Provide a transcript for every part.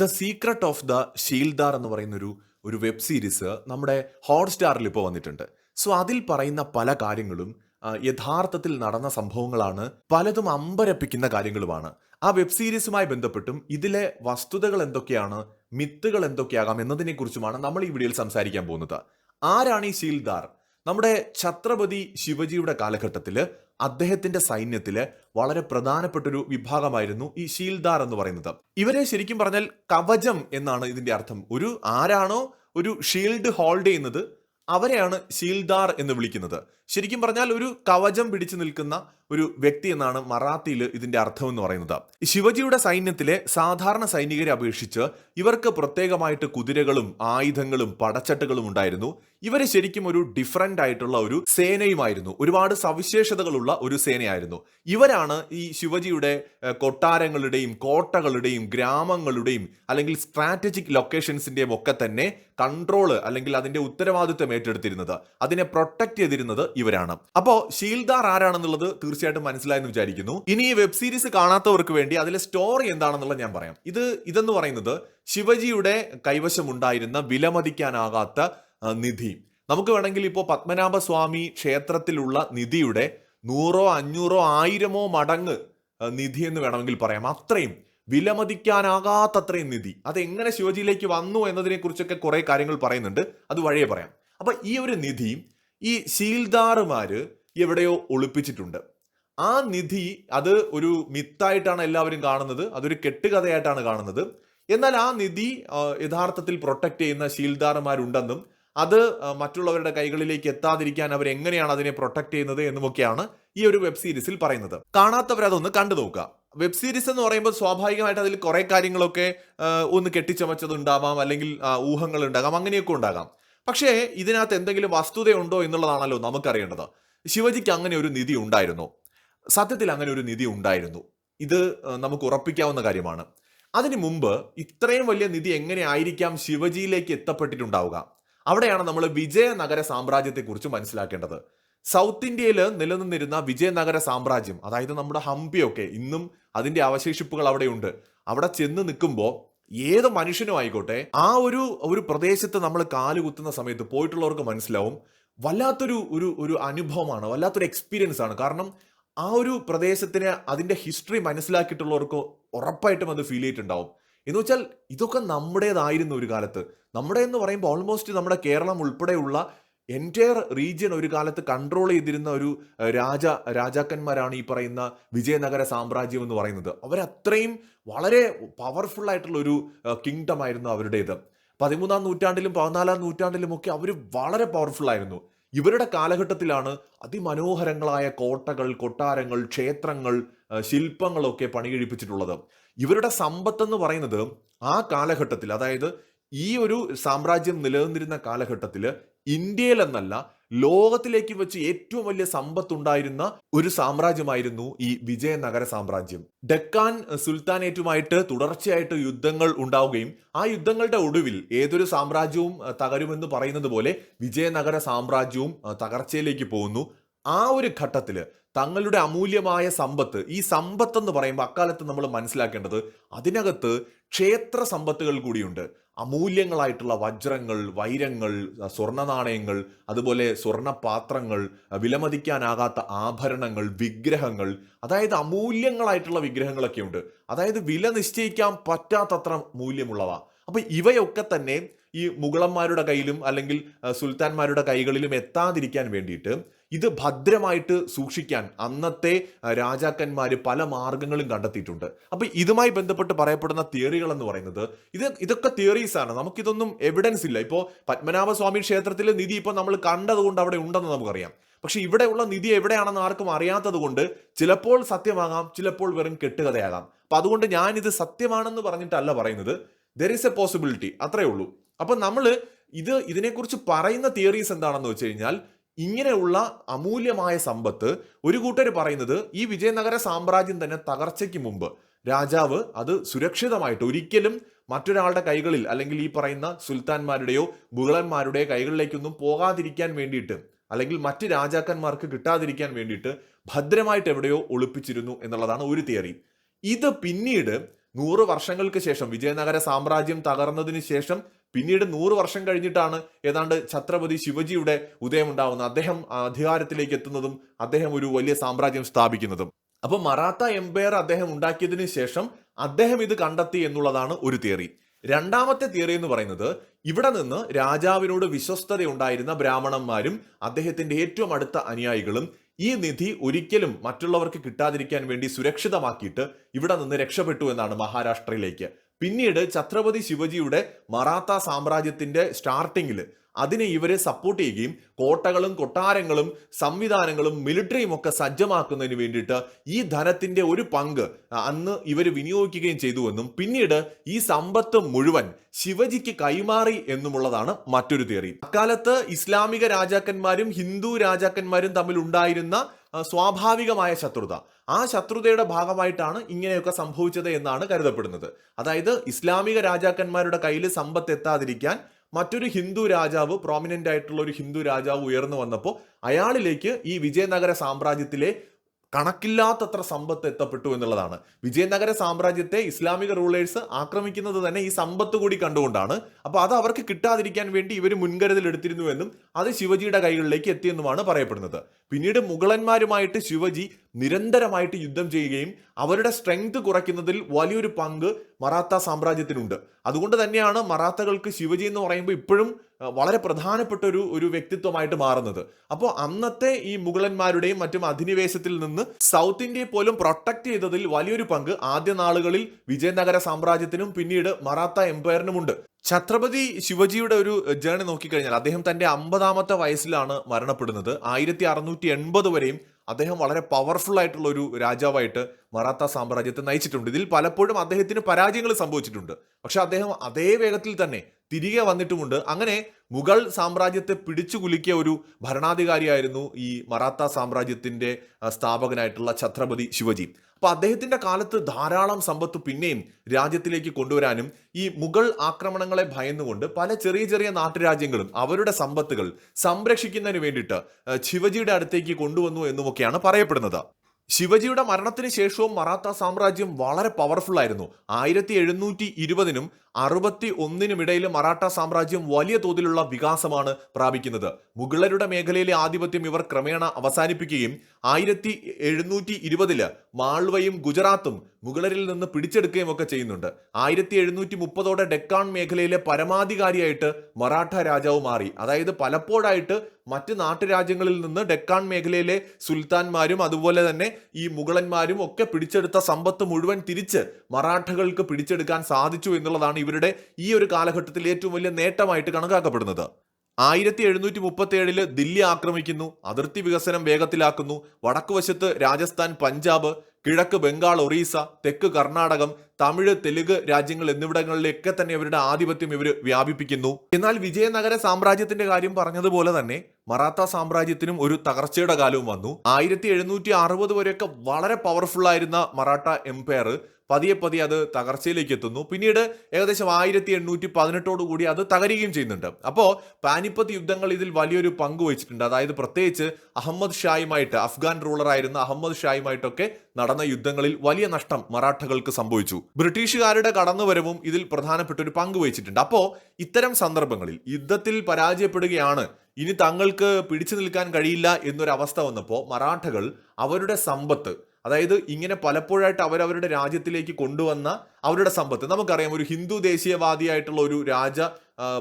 The secret of the Sheeldar എന്ന് പറയുന്ന ഒരു ഒരു വെബ് സീരീസ് നമ്മുടെ ഹോട്ട്സ്റ്റാറിൽ ഇപ്പോൾ വന്നിട്ടുണ്ട്. സോ അതിൽ പറയുന്ന പല കാര്യങ്ങളും യഥാർത്ഥത്തിൽ നടന്ന സംഭവങ്ങളാണ് പലതും അമ്പരപ്പിക്കുന്ന കാര്യങ്ങളുമാണ്. ആ വെബ് സീരീസുമായി ബന്ധപ്പെട്ടും ഇതിലെ വസ്തുതകൾ എന്തൊക്കെയാണ് മിത്തുകൾ എന്തൊക്കെയാകാം എന്നതിനെക്കുറിച്ചുമാണ് നമ്മൾ ഈ വീഡിയോയിൽ സംസാരിക്കാൻ പോകുന്നത്. ആരാണ് ഈ ഷീൽദാർ നമ്മുടെ ഛത്രപതി ശിവജിയുടെ കാലഘട്ടത്തിൽ അദ്ദേഹത്തിന്റെ സൈന്യത്തിലെ വളരെ പ്രധാനപ്പെട്ട ഒരു വിഭാഗമായിരുന്നു ഈ ഷീൽദാർ എന്ന് പറയുന്നത്. ഇവരെ ശരിക്കും പറഞ്ഞാൽ കവചം എന്നാണ് ഇതിന്റെ അർത്ഥം. ഒരു ആരാണോ ഒരു ഷീൽഡ് ഹോൾഡ് ചെയ്യുന്നത് അവരെയാണ് ഷീൽദാർ എന്ന് വിളിക്കുന്നത്. ശരിക്കും പറഞ്ഞാൽ ഒരു കവചം പിടിച്ചു നിൽക്കുന്ന ഒരു വ്യക്തി എന്നാണ് മറാത്തിയിൽ ഇതിന്റെ അർത്ഥം എന്ന് പറയുന്നത്. ശിവജിയുടെ സൈന്യത്തിലെ സാധാരണ സൈനികരെ അപേക്ഷിച്ച് ഇവർക്ക് പ്രത്യേകമായിട്ട് കുതിരകളും ആയുധങ്ങളും പടച്ചട്ടുകളും ഉണ്ടായിരുന്നു. ഇവരെ ശരിക്കും ഒരു ഡിഫറന്റ് ആയിട്ടുള്ള ഒരു സേനയുമായിരുന്നു. ഒരുപാട് സവിശേഷതകളുള്ള ഒരു സേനയായിരുന്നു. ഇവരാണ് ഈ ശിവജിയുടെ കൊട്ടാരങ്ങളുടെയും കോട്ടകളുടെയും ഗ്രാമങ്ങളുടെയും അല്ലെങ്കിൽ സ്ട്രാറ്റജിക് ലൊക്കേഷൻസിന്റെയും ഒക്കെ തന്നെ കൺട്രോൾ അല്ലെങ്കിൽ അതിന്റെ ഉത്തരവാദിത്വം ഏറ്റെടുത്തിരുന്നത്. അതിനെ പ്രൊട്ടക്ട് ചെയ്തിരുന്നത് ഇവരാണ്. അപ്പോ ഷീൽദാർ ആരാണെന്നുള്ളത് തീർച്ചയായിട്ടും മനസ്സിലായെന്ന് വിചാരിക്കുന്നു. ഇനി ഈ വെബ് സീരീസ് കാണാത്തവർക്ക് വേണ്ടി അതിലെ സ്റ്റോറി എന്താണെന്നുള്ളത് ഞാൻ പറയാം. ഇത് ഇതെന്ന് പറയുന്നത് ശിവജിയുടെ കൈവശമുണ്ടായിരുന്ന വിലമതിക്കാനാകാത്ത നിധി. നമുക്ക് വേണമെങ്കിൽ ഇപ്പോൾ പത്മനാഭസ്വാമി ക്ഷേത്രത്തിലുള്ള നിധിയുടെ നൂറോ അഞ്ഞൂറോ ആയിരമോ മടങ്ങ് നിധി എന്ന് വേണമെങ്കിൽ പറയാം. അത്രയും വിലമതിക്കാനാകാത്തത്രയും നിധി. അത് എങ്ങനെ ശിവജിയിലേക്ക് വന്നു എന്നതിനെ കുറിച്ചൊക്കെ കുറെ കാര്യങ്ങൾ പറയുന്നുണ്ട്. അത് വഴിയെ പറയാം. അപ്പൊ ഈ ഒരു നിധി ഈ ശീൽദാറുമാര് എവിടെയോ ഒളിപ്പിച്ചിട്ടുണ്ട്. ആ നിധി അത് ഒരു മിത്തായിട്ടാണ് എല്ലാവരും കാണുന്നത് അതൊരു കെട്ടുകഥയായിട്ടാണ് കാണുന്നത്. എന്നാൽ ആ നിധി യഥാർത്ഥത്തിൽ പ്രൊട്ടക്റ്റ് ചെയ്യുന്ന ശീൽദാറുമാരുണ്ടെന്നും അത് മറ്റുള്ളവരുടെ കൈകളിലേക്ക് എത്താതിരിക്കാൻ അവർ എങ്ങനെയാണ് അതിനെ പ്രൊട്ടക്ട് ചെയ്യുന്നത് എന്നുമൊക്കെയാണ് ഈ ഒരു വെബ് സീരീസിൽ പറയുന്നത്. കാണാത്തവർ അതൊന്ന് കണ്ടു നോക്കുക. വെബ് സീരീസ് എന്ന് പറയുമ്പോൾ സ്വാഭാവികമായിട്ട് അതിൽ കുറെ കാര്യങ്ങളൊക്കെ ഒന്ന് കെട്ടിച്ചമച്ചത് ഉണ്ടാവാം അല്ലെങ്കിൽ ഊഹങ്ങൾ ഉണ്ടാകാം അങ്ങനെയൊക്കെ ഉണ്ടാകാം. പക്ഷേ ഇതിനകത്ത് എന്തെങ്കിലും വസ്തുതയുണ്ടോ എന്നുള്ളതാണല്ലോ നമുക്കറിയേണ്ടത്. ശിവജിക്ക് അങ്ങനെ ഒരു നിധി ഉണ്ടായിരുന്നു. സത്യത്തിൽ അങ്ങനെ ഒരു നിധി ഉണ്ടായിരുന്നു. ഇത് നമുക്ക് ഉറപ്പിക്കാവുന്ന കാര്യമാണ്. അതിനു മുമ്പ് ഇത്രയും വലിയ നിധി എങ്ങനെ ആയിരിക്കാം ശിവജിയിലേക്ക് എത്തപ്പെട്ടിട്ടുണ്ടാവുക? അവിടെയാണ് നമ്മൾ വിജയനഗര സാമ്രാജ്യത്തെക്കുറിച്ച് മനസ്സിലാക്കേണ്ടത്. സൗത്ത് ഇന്ത്യയിൽ നിലനിന്നിരുന്ന വിജയനഗര സാമ്രാജ്യം അതായത് നമ്മുടെ ഹംപിയൊക്കെ ഇന്നും അതിന്റെ അവശേഷിപ്പുകൾ അവിടെയുണ്ട്. അവിടെ ചെന്ന് നിൽക്കുമ്പോൾ ഏത് മനുഷ്യനും ആയിക്കോട്ടെ ആ ഒരു ഒരു പ്രദേശത്ത് നമ്മൾ കാലുകുത്തുന്ന സമയത്ത് പോയിട്ടുള്ളവർക്ക് മനസ്സിലാവും വല്ലാത്തൊരു ഒരു ഒരു അനുഭവമാണ് വല്ലാത്തൊരു എക്സ്പീരിയൻസ് ആണ്. കാരണം ആ ഒരു പ്രദേശത്തിന് അതിന്റെ ഹിസ്റ്ററി മനസ്സിലാക്കിയിട്ടുള്ളവർക്ക് ഉറപ്പായിട്ടും അത് ഫീൽ ചെയ്തിട്ടുണ്ടാവും. എന്ന് വെച്ചാൽ ഇതൊക്കെ നമ്മുടേതായിരുന്നു ഒരു കാലത്ത്. നമ്മുടെ എന്ന് പറയുമ്പോൾ ഓൾമോസ്റ്റ് നമ്മുടെ കേരളം ഉൾപ്പെടെയുള്ള എന്റയർ റീജിയൻ ഒരു കാലത്ത് കൺട്രോൾ ചെയ്തിരുന്ന ഒരു രാജ രാജാക്കന്മാരാണ് ഈ പറയുന്ന വിജയനഗര സാമ്രാജ്യം എന്ന് പറയുന്നത്. അവരത്രയും വളരെ പവർഫുൾ ആയിട്ടുള്ള ഒരു കിങ്ഡം ആയിരുന്നു അവരുടേത്. പതിമൂന്നാം നൂറ്റാണ്ടിലും പതിനാലാം നൂറ്റാണ്ടിലും ഒക്കെ അവർ വളരെ പവർഫുൾ ആയിരുന്നു. ഇവരുടെ കാലഘട്ടത്തിലാണ് അതിമനോഹരങ്ങളായ കോട്ടകൾ കൊട്ടാരങ്ങൾ ക്ഷേത്രങ്ങൾ ശില്പങ്ങളൊക്കെ പണികഴിപ്പിച്ചിട്ടുള്ളത്. ഇവരുടെ സമ്പത്ത് എന്ന് പറയുന്നത് ആ കാലഘട്ടത്തിൽ അതായത് ഈ ഒരു സാമ്രാജ്യം നിലനിന്നിരുന്ന കാലഘട്ടത്തിൽ ഇന്ത്യയിലെന്നല്ല ലോകത്തിലേക്ക് വെച്ച് ഏറ്റവും വലിയ സമ്പത്തുണ്ടായിരുന്ന ഒരു സാമ്രാജ്യമായിരുന്നു ഈ വിജയനഗര സാമ്രാജ്യം. ഡെക്കാൻ സുൽത്താനേറ്റുമായിട്ട് തുടർച്ചയായിട്ട് യുദ്ധങ്ങൾ ഉണ്ടാവുകയും ആ യുദ്ധങ്ങളുടെ ഒടുവിൽ ഏതൊരു സാമ്രാജ്യവും തകരുമെന്ന് പറയുന്നത് പോലെ വിജയനഗര സാമ്രാജ്യവും തകർച്ചയിലേക്ക് പോകുന്നു. ആ ഒരു ഘട്ടത്തിൽ തങ്ങളുടെ അമൂല്യമായ സമ്പത്ത് ഈ സമ്പത്ത് എന്ന് പറയുമ്പോൾ അക്കാലത്ത് നമ്മൾ മനസ്സിലാക്കേണ്ടത് അതിനകത്ത് ക്ഷേത്ര സമ്പത്തുകൾ കൂടിയുണ്ട്. അമൂല്യങ്ങളായിട്ടുള്ള വജ്രങ്ങൾ വൈരങ്ങൾ സ്വർണ നാണയങ്ങൾ അതുപോലെ സ്വർണ പാത്രങ്ങൾ വിലമതിക്കാനാകാത്ത ആഭരണങ്ങൾ വിഗ്രഹങ്ങൾ അതായത് അമൂല്യങ്ങളായിട്ടുള്ള വിഗ്രഹങ്ങളൊക്കെ ഉണ്ട് അതായത് വില നിശ്ചയിക്കാൻ പറ്റാത്തത്ര മൂല്യമുള്ളവ. അപ്പൊ ഇവയൊക്കെ തന്നെ ഈ മുഗളന്മാരുടെ കയ്യിലും അല്ലെങ്കിൽ സുൽത്താൻമാരുടെ കൈകളിലും എത്താതിരിക്കാൻ വേണ്ടിയിട്ട് ഇത് ഭദ്രമായിട്ട് സൂക്ഷിക്കാൻ അന്നത്തെ രാജാക്കന്മാർ പല മാർഗങ്ങളും കണ്ടെത്തിയിട്ടുണ്ട്. അപ്പൊ ഇതുമായി ബന്ധപ്പെട്ട് പറയപ്പെടുന്ന തിയറികൾ എന്ന് പറയുന്നത് ഇത് ഇതൊക്കെ തിയറീസ് ആണ്. നമുക്കിതൊന്നും എവിഡൻസ് ഇല്ല. ഇപ്പോൾ പത്മനാഭസ്വാമി ക്ഷേത്രത്തിലെ നിധി ഇപ്പൊ നമ്മൾ കണ്ടതുകൊണ്ട് അവിടെ ഉണ്ടെന്ന് നമുക്കറിയാം. പക്ഷെ ഇവിടെയുള്ള നിധി എവിടെയാണെന്ന് ആർക്കും അറിയാത്തത് കൊണ്ട് ചിലപ്പോൾ സത്യമാകാം ചിലപ്പോൾ വെറും കെട്ടുകഥയാകാം. അപ്പൊ അതുകൊണ്ട് ഞാൻ ഇത് സത്യമാണെന്ന് പറഞ്ഞിട്ടല്ല പറയുന്നത്. ദർ ഇസ് എ പോസിബിലിറ്റി അത്രേ ഉള്ളൂ. അപ്പൊ നമ്മൾ ഇത് ഇതിനെക്കുറിച്ച് പറയുന്ന തിയറീസ് എന്താണെന്ന് വെച്ച് കഴിഞ്ഞാൽ ഇങ്ങനെയുള്ള അമൂല്യമായ സമ്പത്ത് ഒരു കൂട്ടർ പറയുന്നത് ഈ വിജയനഗര സാമ്രാജ്യം തന്നെ തകർച്ചയ്ക്ക് മുമ്പ്. രാജാവ് അത് സുരക്ഷിതമായിട്ട് ഒരിക്കലും മറ്റൊരാളുടെ കൈകളിൽ അല്ലെങ്കിൽ ഈ പറയുന്ന സുൽത്താൻമാരുടെയോ മുഗളന്മാരുടെയോ കൈകളിലേക്കൊന്നും പോകാതിരിക്കാൻ വേണ്ടിയിട്ട് അല്ലെങ്കിൽ മറ്റ് രാജാക്കന്മാർക്ക് കിട്ടാതിരിക്കാൻ വേണ്ടിയിട്ട് ഭദ്രമായിട്ട് എവിടെയോ ഒളിപ്പിച്ചിരുന്നു എന്നുള്ളതാണ് ഒരു തിയറി. ഇത് പിന്നീട് നൂറ് വർഷങ്ങൾക്ക് ശേഷം വിജയനഗര സാമ്രാജ്യം തകർന്നതിന് ശേഷം പിന്നീട് നൂറ് വർഷം കഴിഞ്ഞിട്ടാണ് ഏതാണ്ട് ഛത്രപതി ശിവജിയുടെ ഉദയമുണ്ടാവുന്നത്. അദ്ദേഹം അധികാരത്തിലേക്ക് എത്തുന്നതും അദ്ദേഹം ഒരു വലിയ സാമ്രാജ്യം സ്ഥാപിക്കുന്നതും. അപ്പൊ മറാത്ത എംപയർ അദ്ദേഹം ഉണ്ടാക്കിയതിനു ശേഷം അദ്ദേഹം ഇത് കണ്ടെത്തി എന്നുള്ളതാണ് ഒരു തിയറി രണ്ടാമത്തെ തിയറി എന്ന് പറയുന്നത് ഇവിടെ നിന്ന് രാജാവിനോട് വിശ്വസ്തത ഉണ്ടായിരുന്ന ബ്രാഹ്മണന്മാരും അദ്ദേഹത്തിന്റെ ഏറ്റവും അടുത്ത അനുയായികളും ഈ നിധി ഒരിക്കലും മറ്റുള്ളവർക്ക് കിട്ടാതിരിക്കാൻ വേണ്ടി സുരക്ഷിതമാക്കിയിട്ട് ഇവിടെ നിന്ന് രക്ഷപ്പെട്ടു എന്നാണ് മഹാരാഷ്ട്രയിലേക്ക്. പിന്നീട് ഛത്രപതി ശിവജിയുടെ മറാത്ത സാമ്രാജ്യത്തിന്റെ സ്റ്റാർട്ടിങ്ങിൽ അതിനെ ഇവരെ സപ്പോർട്ട് ചെയ്യുകയും കോട്ടകളും കൊട്ടാരങ്ങളും സംവിധാനങ്ങളും മിലിറ്ററിയും ഒക്കെ സജ്ജമാക്കുന്നതിന് വേണ്ടിയിട്ട് ഈ ധനത്തിന്റെ ഒരു പങ്ക് അന്ന് ഇവർ വിനിയോഗിക്കുകയും ചെയ്തുവെന്നും പിന്നീട് ഈ സമ്പത്ത് മുഴുവൻ ശിവജിക്ക് കൈമാറി എന്നുമുള്ളതാണ് മറ്റൊരു തിയറി അക്കാലത്ത് ഇസ്ലാമിക രാജാക്കന്മാരും ഹിന്ദു രാജാക്കന്മാരും തമ്മിൽ ഉണ്ടായിരുന്ന സ്വാഭാവികമായ ശത്രുത. ആ ശത്രുതയുടെ ഭാഗമായിട്ടാണ് ഇങ്ങനെയൊക്കെ സംഭവിച്ചത് എന്നാണ് കരുതപ്പെടുന്നത്. അതായത് ഇസ്ലാമിക രാജാക്കന്മാരുടെ കയ്യിൽ സമ്പത്ത് എത്താതിരിക്കാൻ മറ്റൊരു ഹിന്ദു രാജാവ് പ്രോമിനന്റ് ആയിട്ടുള്ള ഒരു ഹിന്ദു രാജാവ് ഉയർന്നു വന്നപ്പോൾ അയാളിലേക്ക് ഈ വിജയനഗര സാമ്രാജ്യത്തിലെ കണക്കില്ലാത്തത്ര സമ്പത്ത് എത്തപ്പെട്ടു എന്നുള്ളതാണ്. വിജയനഗര സാമ്രാജ്യത്തെ ഇസ്ലാമിക റൂളേഴ്സ് ആക്രമിക്കുന്നത് തന്നെ ഈ സമ്പത്ത് കൂടി കണ്ടുകൊണ്ടാണ്. അപ്പോൾ അത് അവർക്ക് കിട്ടാതിരിക്കാൻ വേണ്ടി ഇവർ മുൻകരുതൽ എടുത്തിരുന്നുവെന്നും അത് ശിവജിയുടെ കൈകളിലേക്ക് എത്തിയെന്നുമാണ് പറയപ്പെടുന്നത്. പിന്നീട് മുഗളന്മാരുമായിട്ട് ശിവജി നിരന്തരമായിട്ട് യുദ്ധം ചെയ്യുകയും അവരുടെ സ്ട്രെങ്ത് കുറയ്ക്കുന്നതിൽ വലിയൊരു പങ്ക് മറാത്ത സാമ്രാജ്യത്തിനുണ്ട്. അതുകൊണ്ട് തന്നെയാണ് മറാത്തകൾക്ക് ശിവജി എന്ന് പറയുമ്പോൾ ഇപ്പോഴും വളരെ പ്രധാനപ്പെട്ട ഒരു ഒരു വ്യക്തിത്വമായിട്ട് മാറുന്നത്. അപ്പോൾ അന്നത്തെ ഈ മുഗളന്മാരുടെയും മറ്റും അധിനിവേശത്തിൽ നിന്ന് സൗത്ത് ഇന്ത്യയെ പോലും പ്രൊട്ടക്ട് ചെയ്തതിൽ വലിയൊരു പങ്ക് ആദ്യ നാളുകളിൽ വിജയനഗര സാമ്രാജ്യത്തിനും പിന്നീട് മറാത്ത എംപയറിനുമുണ്ട് ഛത്രപതി ശിവജിയുടെ ഒരു ജേണി നോക്കിക്കഴിഞ്ഞാൽ അദ്ദേഹം തന്റെ അമ്പതാമത്തെ വയസ്സിലാണ് മരണപ്പെടുന്നത്. ആയിരത്തി അറുന്നൂറ്റി എൺപത് വരെയും അദ്ദേഹം വളരെ പവർഫുൾ ആയിട്ടുള്ള ഒരു രാജാവായിട്ട് മറാത്ത സാമ്രാജ്യത്തെ നയിച്ചിട്ടുണ്ട്. ഇതിൽ പലപ്പോഴും അദ്ദേഹത്തിന് പരാജയങ്ങൾ സംഭവിച്ചിട്ടുണ്ട്. പക്ഷെ അദ്ദേഹം അതേ വേഗത്തിൽ തന്നെ തിരികെ വന്നിട്ടുമുണ്ട്. അങ്ങനെ മുഗൾ സാമ്രാജ്യത്തെ പിടിച്ചു കുലുക്കിയ ഒരു ഭരണാധികാരിയായിരുന്നു ഈ മറാത്ത സാമ്രാജ്യത്തിന്റെ സ്ഥാപകനായിട്ടുള്ള ഛത്രപതി ശിവജി. അപ്പൊ അദ്ദേഹത്തിന്റെ കാലത്ത് ധാരാളം സമ്പത്ത് പിന്നെയും രാജ്യത്തിലേക്ക് കൊണ്ടുവരാനും ഈ മുഗൾ ആക്രമണങ്ങളെ ഭയന്നുകൊണ്ട് പല ചെറിയ ചെറിയ നാട്ടുരാജ്യങ്ങളും അവരുടെ സമ്പത്തുകൾ സംരക്ഷിക്കുന്നതിന് വേണ്ടിയിട്ട് ശിവജിയുടെ അടുത്തേക്ക് കൊണ്ടുവന്നു എന്നുമൊക്കെയാണ് പറയപ്പെടുന്നത്. ശിവജിയുടെ മരണത്തിന് ശേഷവും മറാത്ത സാമ്രാജ്യം വളരെ പവർഫുൾ ആയിരുന്നു. ആയിരത്തി എഴുന്നൂറ്റി ഇരുപതിനും അറുപത്തി ഒന്നിനും ഇടയിൽ മറാഠ സാമ്രാജ്യം വലിയ തോതിലുള്ള വികാസമാണ് പ്രാപിക്കുന്നത്. മുഗളരുടെ മേഖലയിലെ ആധിപത്യം ഇവർ ക്രമേണ അവസാനിപ്പിക്കുകയും ആയിരത്തി എഴുന്നൂറ്റി ഇരുപതിൽ മാൾവയും ഗുജറാത്തും മുഗളരിൽ നിന്ന് പിടിച്ചെടുക്കുകയും ഒക്കെ ചെയ്യുന്നുണ്ട്. ആയിരത്തി എഴുന്നൂറ്റി മുപ്പതോടെ ഡെക്കാൻ മേഖലയിലെ പരമാധികാരിയായിട്ട് മറാഠ രാജാവ് മാറി. അതായത് പലപ്പോഴായിട്ട് മറ്റ് നാട്ടുരാജ്യങ്ങളിൽ നിന്ന് ഡെക്കാൻ മേഖലയിലെ സുൽത്താൻമാരും അതുപോലെ തന്നെ ഈ മുഗളന്മാരും ഒക്കെ പിടിച്ചെടുത്ത സമ്പത്ത് മുഴുവൻ തിരിച്ച് മറാഠകൾക്ക് പിടിച്ചെടുക്കാൻ സാധിച്ചു എന്നുള്ളതാണ് ഇവരുടെ ഈ ഒരു കാലഘട്ടത്തിൽ ഏറ്റവും വലിയ നേട്ടമായിട്ട് കണക്കാക്കപ്പെടുന്നത്. ആയിരത്തി എഴുന്നൂറ്റി മുപ്പത്തി ഏഴിൽ ദില്ലി ആക്രമിക്കുന്നു അതിർത്തി വികസനം വേഗത്തിലാക്കുന്നു വടക്കുവശത്ത് രാജസ്ഥാൻ പഞ്ചാബ് കിഴക്ക് ബംഗാൾ ഒറീസ തെക്ക് കർണാടകം തമിഴ് തെലുങ്ക് രാജ്യങ്ങൾ എന്നിവിടങ്ങളിലൊക്കെ തന്നെ ഇവരുടെ ആധിപത്യം ഇവർ വ്യാപിപ്പിക്കുന്നു. എന്നാൽ വിജയനഗര സാമ്രാജ്യത്തിന്റെ കാര്യം പറഞ്ഞതുപോലെ തന്നെ മറാത്ത സാമ്രാജ്യത്തിനും ഒരു തകർച്ചയുടെ കാലവും വന്നു. ആയിരത്തി എഴുന്നൂറ്റി അറുപത് വരെയൊക്കെ വളരെ പവർഫുൾ ആയിരുന്ന മറാഠ എംപയർ പതിയെ പതിയെ അത് തകർച്ചയിലേക്ക് എത്തുന്നു പിന്നീട് ഏകദേശം ആയിരത്തി എണ്ണൂറ്റി പതിനെട്ടോടു കൂടി അത് തകരുകയും ചെയ്യുന്നുണ്ട്. അപ്പോൾ പാനിപ്പത്ത് യുദ്ധങ്ങൾ ഇതിൽ വലിയൊരു പങ്ക് വഹിച്ചിട്ടുണ്ട്. അതായത് പ്രത്യേകിച്ച് അഹമ്മദ് ഷായുമായിട്ട് അഫ്ഗാൻ റൂളറായിരുന്ന അഹമ്മദ് ഷായുമായിട്ടൊക്കെ നടന്ന യുദ്ധങ്ങളിൽ വലിയ നഷ്ടം മറാഠകൾക്ക് സംഭവിച്ചു. ബ്രിട്ടീഷുകാരുടെ കടന്നുവരവും ഇതിൽ പ്രധാനപ്പെട്ട ഒരു പങ്ക് വഹിച്ചിട്ടുണ്ട്. അപ്പോൾ ഇത്തരം സന്ദർഭങ്ങളിൽ യുദ്ധത്തിൽ പരാജയപ്പെടുകയാണ് ഇനി തങ്ങൾക്ക് പിടിച്ചു നിൽക്കാൻ കഴിയില്ല എന്നൊരവസ്ഥ വന്നപ്പോൾ മറാഠകൾ അവരുടെ സമ്പത്ത് അതായത് ഇങ്ങനെ പലപ്പോഴായിട്ട് അവരവരുടെ രാജ്യത്തിലേക്ക് കൊണ്ടുവന്ന അവരുടെ സമ്പത്ത്. നമുക്കറിയാം ഒരു ഹിന്ദു ദേശീയവാദിയായിട്ടുള്ള ഒരു രാജ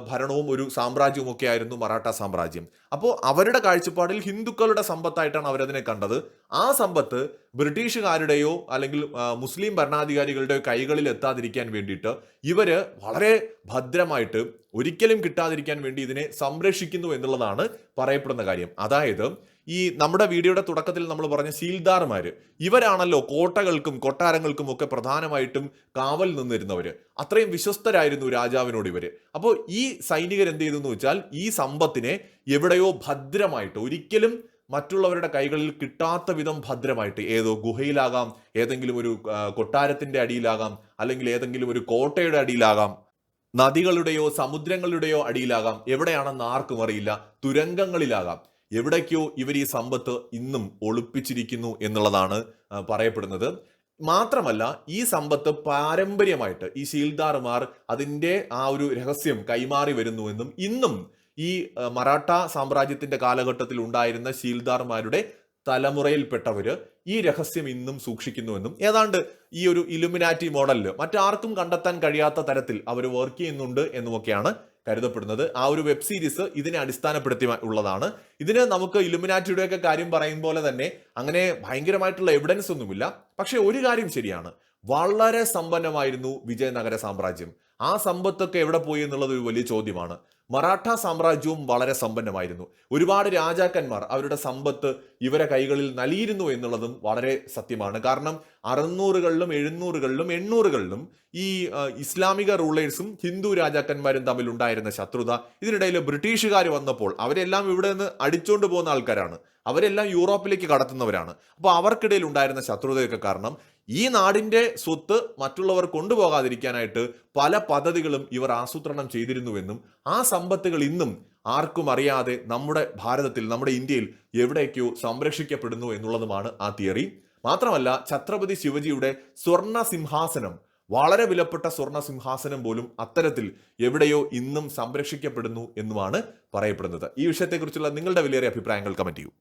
ഭരണവും ഒരു സാമ്രാജ്യവും ഒക്കെ ആയിരുന്നു മറാഠ സാമ്രാജ്യം. അപ്പോൾ അവരുടെ കാഴ്ചപ്പാടിൽ ഹിന്ദുക്കളുടെ സമ്പത്തായിട്ടാണ് അവരതിനെ കണ്ടത്. ആ സമ്പത്ത് ബ്രിട്ടീഷുകാരുടെയോ അല്ലെങ്കിൽ മുസ്ലിം ഭരണാധികാരികളുടെയോ കൈകളിൽ എത്താതിരിക്കാൻ വേണ്ടിയിട്ട് ഇവർ വളരെ ഭദ്രമായിട്ട് ഒരിക്കലും കിട്ടാതിരിക്കാൻ വേണ്ടി ഇതിനെ സംരക്ഷിക്കുന്നു എന്നുള്ളതാണ് പറയപ്പെടുന്ന കാര്യം. അതായത് ഈ നമ്മുടെ വീഡിയോയുടെ തുടക്കത്തിൽ നമ്മൾ പറഞ്ഞ സീൽദാർമാർ ഇവരാണല്ലോ കോട്ടകൾക്കും കൊട്ടാരങ്ങൾക്കും ഒക്കെ പ്രധാനമായിട്ടും കാവൽ നിന്നിരുന്നവർ അത്രയും വിശ്വസ്തരായിരുന്നു രാജാവിനോട് ഇവർ അപ്പോൾ ഈ സൈനികർ എന്ത് ചെയ്തു എന്ന് വെച്ചാൽ ഈ സമ്പത്തിനെ എവിടെയോ ഭദ്രമായിട്ട് ഒരിക്കലും മറ്റുള്ളവരുടെ കൈകളിൽ കിട്ടാത്ത വിധം ഭദ്രമായിട്ട് ഏതോ ഗുഹയിലാകാം ഏതെങ്കിലും ഒരു കൊട്ടാരത്തിന്റെ അടിയിലാകാം അല്ലെങ്കിൽ ഏതെങ്കിലും ഒരു കോട്ടയുടെ അടിയിലാകാം നദികളുടെയോ സമുദ്രങ്ങളുടെയോ അടിയിലാകാം എവിടെയാണെന്ന് ആർക്കും അറിയില്ല തുരങ്കങ്ങളിലാകാം. എവിടേക്കോ ഇവർ ഈ സമ്പത്ത് ഇന്നും ഒളിപ്പിച്ചിരിക്കുന്നു എന്നുള്ളതാണ് പറയപ്പെടുന്നത്. മാത്രമല്ല ഈ സമ്പത്ത് പാരമ്പര്യമായിട്ട് ഈ ശീൽദാർമാർ അതിന്റെ ആ ഒരു രഹസ്യം കൈമാറി വരുന്നുവെന്നും ഇന്നും ഈ മറാഠ സാമ്രാജ്യത്തിന്റെ കാലഘട്ടത്തിൽ ഉണ്ടായിരുന്ന ശീൽദാർമാരുടെ തലമുറയിൽപ്പെട്ടവര് ഈ രഹസ്യം ഇന്നും സൂക്ഷിക്കുന്നുവെന്നും ഏതാണ്ട് ഈ ഒരു ഇലുമിനാറ്റി മോഡലിൽ മറ്റാർക്കും കണ്ടെത്താൻ കഴിയാത്ത തരത്തിൽ അവർ വർക്ക് ചെയ്യുന്നുണ്ട് എന്നുമൊക്കെയാണ് കരുതപ്പെടുന്നത്. ആ ഒരു വെബ് സീരീസ് ഇതിനെ അടിസ്ഥാനപ്പെടുത്തി ഉള്ളതാണ്. ഇതിന് നമുക്ക് ഇലുമിനാറ്റിയുടെ ഒക്കെ കാര്യം പറയും പോലെ തന്നെ അങ്ങനെ ഭയങ്കരമായിട്ടുള്ള എവിഡൻസ് ഒന്നുമില്ല. പക്ഷേ ഒരു കാര്യം ശരിയാണ്. വളരെ സമ്പന്നമായിരുന്നു വിജയനഗര സാമ്രാജ്യം. ആ സമ്പത്തൊക്കെ എവിടെ പോയി എന്നുള്ളത് ഒരു വലിയ ചോദ്യമാണ്. മറാഠ സാമ്രാജ്യവും വളരെ സമ്പന്നമായിരുന്നു. ഒരുപാട് രാജാക്കന്മാർ അവരുടെ സമ്പത്ത് ഇവരെ കൈകളിൽ നൽകിയിരുന്നു എന്നുള്ളതും വളരെ സത്യമാണ്. കാരണം അറുന്നൂറുകളിലും എഴുന്നൂറുകളിലും എണ്ണൂറുകളിലും ഈ ഇസ്ലാമിക റൂളേഴ്സും ഹിന്ദു രാജാക്കന്മാരും തമ്മിൽ ഉണ്ടായിരുന്ന ശത്രുത ഇതിനിടയിൽ ബ്രിട്ടീഷുകാർ വന്നപ്പോൾ അവരെല്ലാം ഇവിടെ നിന്ന് അടിച്ചുകൊണ്ട് പോകുന്ന ആൾക്കാരാണ്. അവരെല്ലാം യൂറോപ്പിലേക്ക് കടത്തുന്നവരാണ്. അപ്പോൾ അവർക്കിടയിൽ ഉണ്ടായിരുന്ന ശത്രുതയൊക്കെ കാരണം ഈ നാടിന്റെ സ്വത്ത് മറ്റുള്ളവർ കൊണ്ടുപോകാതിരിക്കാനായിട്ട് പല പദ്ധതികളും ഇവർ ആസൂത്രണം ചെയ്തിരുന്നുവെന്നും ആ സമ്പത്തുകൾ ഇന്നും ആർക്കും അറിയാതെ നമ്മുടെ ഭാരതത്തിൽ നമ്മുടെ ഇന്ത്യയിൽ എവിടേക്കോ സംരക്ഷിക്കപ്പെടുന്നു എന്നുള്ളതുമാണ് ആ തിയറി. മാത്രമല്ല ഛത്രപതി ശിവജിയുടെ സ്വർണ സിംഹാസനം വളരെ വിലപ്പെട്ട സ്വർണ സിംഹാസനം പോലും അത്തരത്തിൽ എവിടെയോ ഇന്നും സംരക്ഷിക്കപ്പെടുന്നു എന്നുമാണ് പറയപ്പെടുന്നത്. ഈ വിഷയത്തെക്കുറിച്ചുള്ള നിങ്ങളുടെ വിലയേറിയ അഭിപ്രായങ്ങൾ കമന്റ് ചെയ്യൂ.